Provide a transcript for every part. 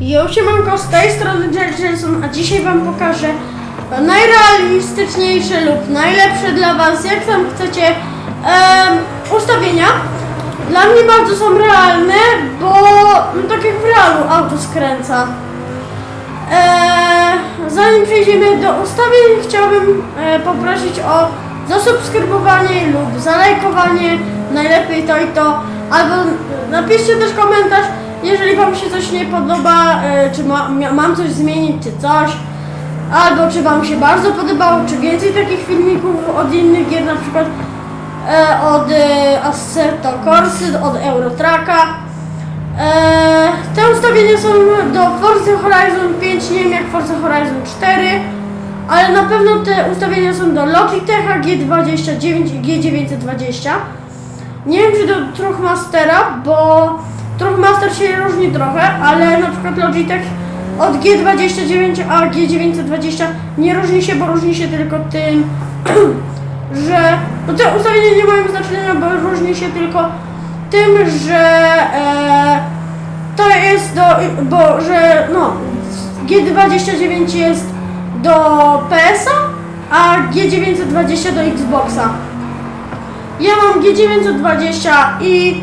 Jo, siemanko, z tej strony Jensen, a dzisiaj Wam pokażę najrealistyczniejsze lub najlepsze dla Was, jak tam chcecie, em, ustawienia. Dla mnie bardzo są realne, bo no, tak jak w realu auto skręca. Eee, zanim przejdziemy do ustawień, chciałbym e, poprosić o zasubskrybowanie lub zalajkowanie, najlepiej to i to, albo napiszcie też komentarz, jeżeli Wam się coś nie podoba, e, czy ma, mam coś zmienić, czy coś, albo czy Wam się bardzo podobało, czy więcej takich filmików od innych gier, na przykład e, od e, Assetto Corsy, od Eurotracka. Eee, te ustawienia są do Forza Horizon 5, nie wiem jak Forza Horizon 4, ale na pewno te ustawienia są do Logitecha G29 i G920. Nie wiem czy do Truchmastera, bo Truchmaster się różni trochę, ale na przykład Logitech od G29 a G920 nie różni się, bo różni się tylko tym, że no te ustawienia nie mają znaczenia, bo różni się tylko tym, że e, to jest do, bo że no G29 jest do PS-a, a G920 do Xboxa. Ja mam G920 i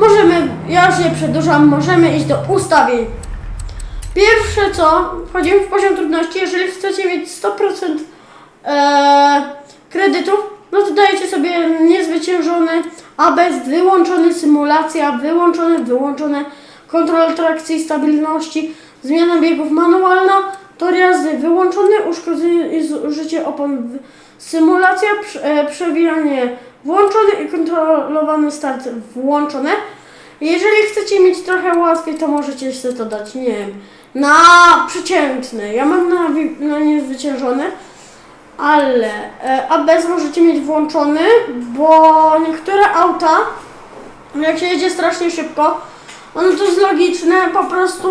możemy, ja już nie przedłużam, możemy iść do ustawień. Pierwsze co, wchodzimy w poziom trudności, jeżeli chcecie mieć 100% e, kredytów, no to dajecie sobie niezwyciężony, ABS wyłączony, symulacja wyłączone, wyłączone, kontrola trakcji i stabilności, zmiana biegów manualna, tor jazdy uszkodzenie i zużycie opon, symulacja, e, przewijanie włączony i kontrolowany start włączone. Jeżeli chcecie mieć trochę łatwiej, to możecie sobie to dać, nie wiem, na przeciętny. Ja mam na, na niezwyciężony, ale e, ABS możecie mieć włączony, bo niektóre auta, jak się jedzie strasznie szybko, ono to jest logiczne, po prostu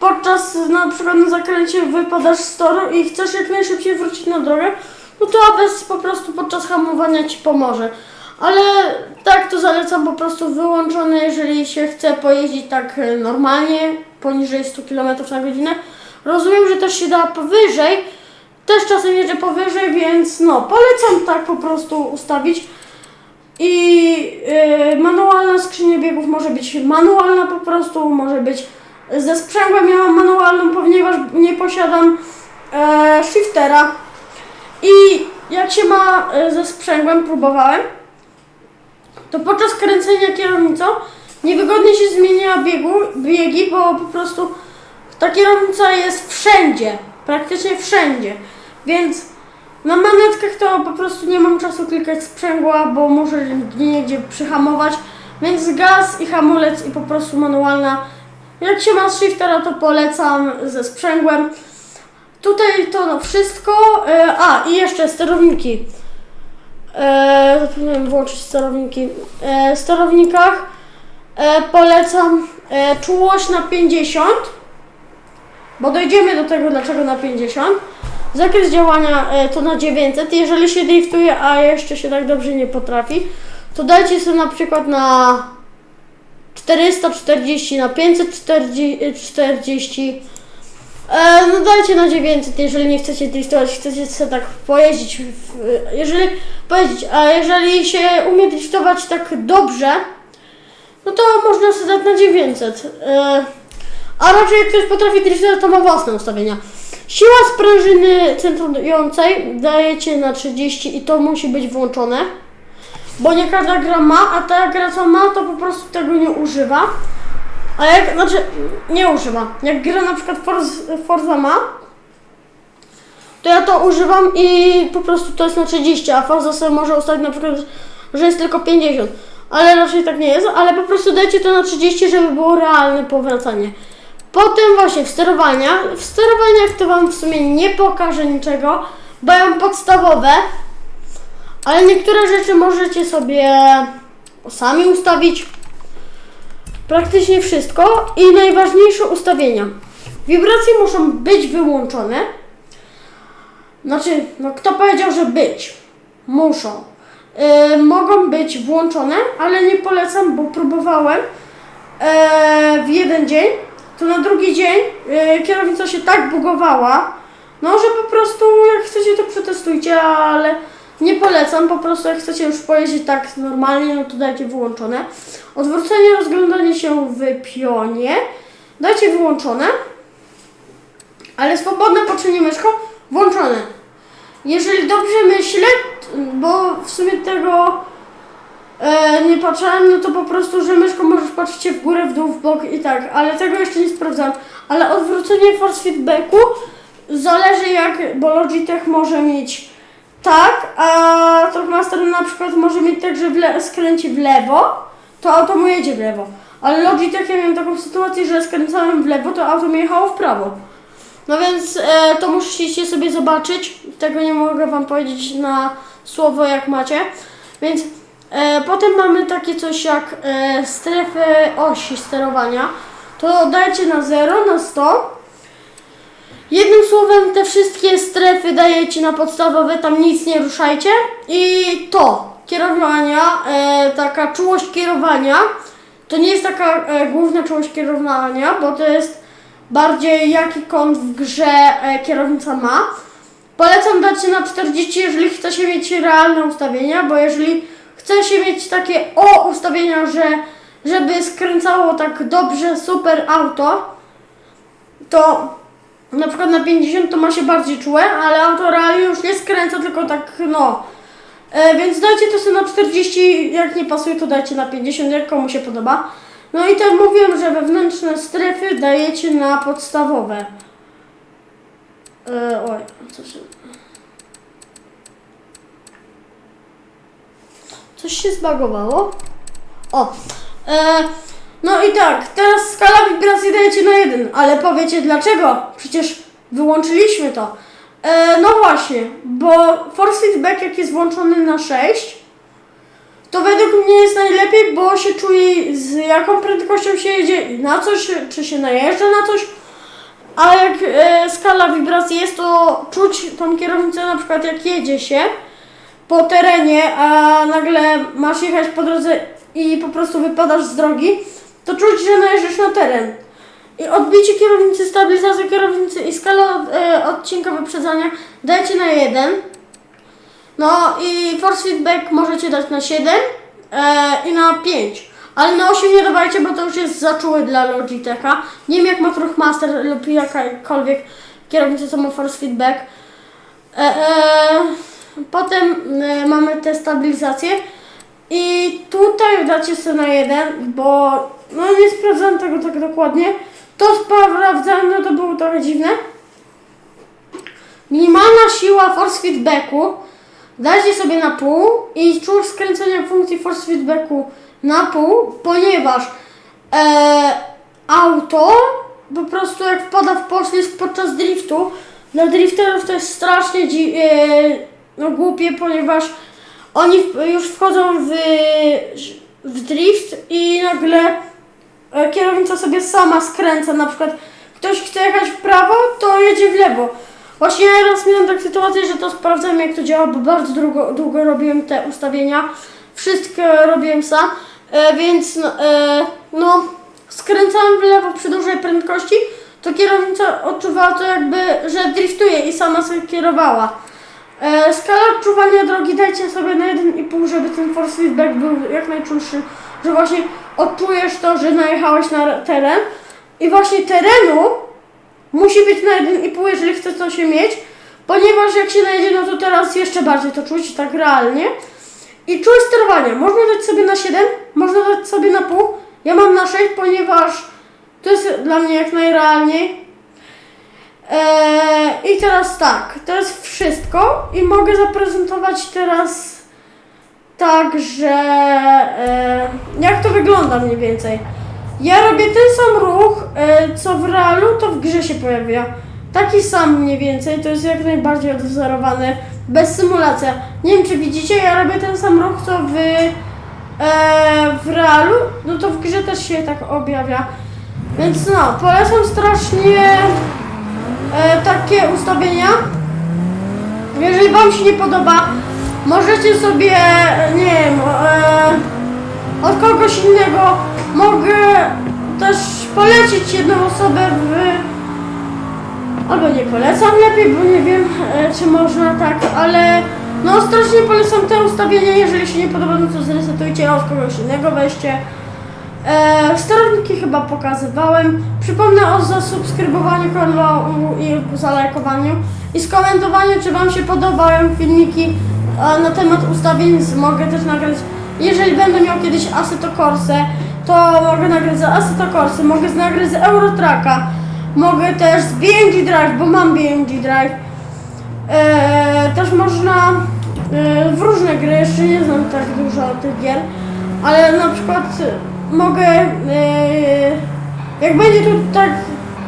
podczas na przykład na zakręcie wypadasz z toru i chcesz jak najszybciej wrócić na drogę, no to ABS po prostu podczas hamowania Ci pomoże. Ale zalecam po prostu wyłączony, jeżeli się chce pojeździć tak e, normalnie, poniżej 100 km na godzinę. Rozumiem, że też się da powyżej, też czasem jeżdżę powyżej, więc no, polecam tak po prostu ustawić. I yy, manualna skrzynia biegów może być manualna po prostu, może być ze sprzęgłem. Ja mam manualną, ponieważ nie posiadam e, shiftera. I jak się ma e, ze sprzęgłem, próbowałem, to podczas kręcenia kierownicą niewygodnie się zmienia biegu, biegi, bo po prostu ta kierownica jest wszędzie, praktycznie wszędzie. Więc na manetkach to po prostu nie mam czasu klikać sprzęgła, bo muszę gdzie przyhamować. Więc gaz i hamulec i po prostu manualna. Jak się ma shiftera, to polecam ze sprzęgłem. Tutaj to no wszystko. E, a, i jeszcze sterowniki. E, zapomniałem włączyć sterowniki. E, w sterownikach e, polecam e, czułość na 50, bo dojdziemy do tego, dlaczego na 50. Zakres działania e, to na 900. Jeżeli się driftuje, a jeszcze się tak dobrze nie potrafi, to dajcie sobie na przykład na 440, na 540. E, no dajcie na 900, jeżeli nie chcecie driftować, chcecie sobie tak pojeździć, jeżeli pojeździć, a jeżeli się umie driftować tak dobrze, no to można sobie dać na 900. E, a raczej jak ktoś potrafi driftować, to ma własne ustawienia. Siła sprężyny centrującej dajecie na 30 i to musi być włączone, bo nie każda gra ma, a ta gra co ma, to po prostu tego nie używa. A jak, znaczy, nie używa. Jak gra na przykład Forza, Forza ma, to ja to używam i po prostu to jest na 30, a Forza sobie może ustawić na przykład, że jest tylko 50. Ale raczej tak nie jest, ale po prostu dajcie to na 30, żeby było realne powracanie. Potem właśnie w sterowaniach. W sterowaniach to Wam w sumie nie pokażę niczego, bo ja mam podstawowe, ale niektóre rzeczy możecie sobie sami ustawić praktycznie wszystko i najważniejsze ustawienia. Wibracje muszą być wyłączone. Znaczy, no kto powiedział, że być? Muszą. Yy, mogą być włączone, ale nie polecam, bo próbowałem yy, w jeden dzień to na drugi dzień e, kierownica się tak bugowała, no że po prostu jak chcecie to przetestujcie, ale nie polecam, po prostu jak chcecie już pojeździć tak normalnie, no to dajcie wyłączone. Odwrócenie, rozglądanie się w pionie, dajcie wyłączone, ale swobodne patrzenie myszką włączone. Jeżeli dobrze myślę, bo w sumie tego e, nie patrzyłem, no to po prostu, że myszką możesz patrzeć się w górę, w dół, w bok i tak, ale tego jeszcze nie sprawdzam. Ale odwrócenie force feedbacku zależy jak, bo Logitech może mieć tak, a Talkmaster na przykład może mieć tak, że w skręci w lewo, to auto mu jedzie w lewo. Ale Logitech, ja miałem taką sytuację, że skręcałem w lewo, to auto mi jechało w prawo. No więc e, to musicie sobie zobaczyć. Tego nie mogę wam powiedzieć na słowo jak macie. Więc e, potem mamy takie coś jak e, strefy osi sterowania. To dajcie na 0, na 100. Jednym słowem te wszystkie strefy dajecie na podstawowe, tam nic nie ruszajcie. I to, kierowania, e, taka czułość kierowania, to nie jest taka e, główna czułość kierowania, bo to jest bardziej jaki kąt w grze e, kierownica ma. Polecam dać na 40, jeżeli chce się mieć realne ustawienia, bo jeżeli chce się mieć takie o ustawienia, że żeby skręcało tak dobrze super auto, to na przykład na 50 to ma się bardziej czułe, ale auto realnie już nie skręca, tylko tak no. E, więc dajcie to sobie na 40, jak nie pasuje to dajcie na 50, jak komu się podoba. No i tak mówiłem, że wewnętrzne strefy dajecie na podstawowe. E, oj, co się... Coś się zbagowało. O, e, no i tak, teraz skala wibracji dajecie na jeden, ale powiecie dlaczego? Przecież wyłączyliśmy to. E, no właśnie, bo force feedback jak jest włączony na 6, to według mnie jest najlepiej, bo się czuje z jaką prędkością się jedzie, na coś, czy się najeżdża na coś. A jak e, skala wibracji jest, to czuć tą kierownicę na przykład jak jedzie się po terenie, a nagle masz jechać po drodze i po prostu wypadasz z drogi, to czuć, że najeżdżasz na teren. I odbicie kierownicy, stabilizacja kierownicy i skala e, odcinka wyprzedzania dajcie na 1. No i force feedback możecie dać na 7 e, i na 5. Ale na 8 nie dawajcie, bo to już jest za czułe dla Logitecha. Nie wiem jak ma Truchmaster lub jakakolwiek kierownica, co ma force feedback. E, e, potem e, mamy te stabilizacje. I tutaj dacie sobie na 1, bo no nie sprawdzałem tego tak dokładnie. To sprawdzałem, no to było trochę dziwne. Minimalna siła force feedbacku dajcie sobie na pół i czuł skręcenia funkcji force feedbacku na pół, ponieważ e, auto po prostu jak wpada w poślizg podczas driftu, dla drifterów to jest strasznie dzi- e, no, głupie, ponieważ oni w, już wchodzą w, w drift i nagle e, kierownica sobie sama skręca, na przykład ktoś chce jechać w prawo, to jedzie w lewo. Właśnie raz miałem taką sytuację, że to sprawdzałem jak to działa, bo bardzo długo, długo robiłem te ustawienia. Wszystko robiłem sam, e, więc no, e, no skręcałem w lewo przy dużej prędkości, to kierownica odczuwała to jakby, że driftuje i sama sobie kierowała. E, skala odczuwania drogi dajcie sobie na 1,5, żeby ten force feedback był jak najczulszy, że właśnie odczujesz to, że najechałeś na teren i właśnie terenu musi być na 1,5, jeżeli chce się mieć, ponieważ jak się najedzie, no to teraz jeszcze bardziej to czuć, tak realnie. I czuć sterowania. Można dać sobie na 7, można dać sobie na pół. Ja mam na 6, ponieważ to jest dla mnie jak najrealniej. Eee, I teraz tak, to jest wszystko i mogę zaprezentować teraz tak, że e, jak to wygląda mniej więcej. Ja robię ten sam ruch, e, co w realu, to w grze się pojawia. Taki sam mniej więcej, to jest jak najbardziej odwzorowany, bez symulacja. Nie wiem czy widzicie, ja robię ten sam ruch, co w, e, w realu, no to w grze też się tak objawia. Więc no, polecam strasznie e, takie ustawienia. Jeżeli Wam się nie podoba, możecie sobie, nie wiem, e, od kogoś innego mogę też polecić jedną osobę w... Albo nie polecam lepiej, bo nie wiem, e, czy można tak, ale no strasznie polecam te ustawienia, jeżeli się nie podoba, no to zresetujcie, od kogoś innego weźcie. E, sterowniki chyba pokazywałem. Przypomnę o zasubskrybowaniu kanału i zalajkowaniu i skomentowaniu, czy Wam się podobają filmiki e, na temat ustawień. Mogę też nagrać, jeżeli będę miał kiedyś Assetto Corse, to mogę nagrać z Assetto mogę nagrać z Eurotracka, mogę też z BMG Drive, bo mam BMG Drive. E, też można e, w różne gry, jeszcze nie znam tak dużo tych gier, ale na przykład mogę, e, jak będzie tu tak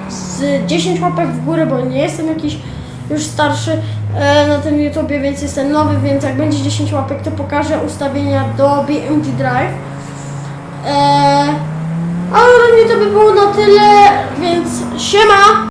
z 10 łapek w górę, bo nie jestem jakiś już starszy e, na tym YouTubie, więc jestem nowy, więc jak będzie 10 łapek, to pokażę ustawienia do BMG Drive. E, ale mnie to by było na tyle, więc siema!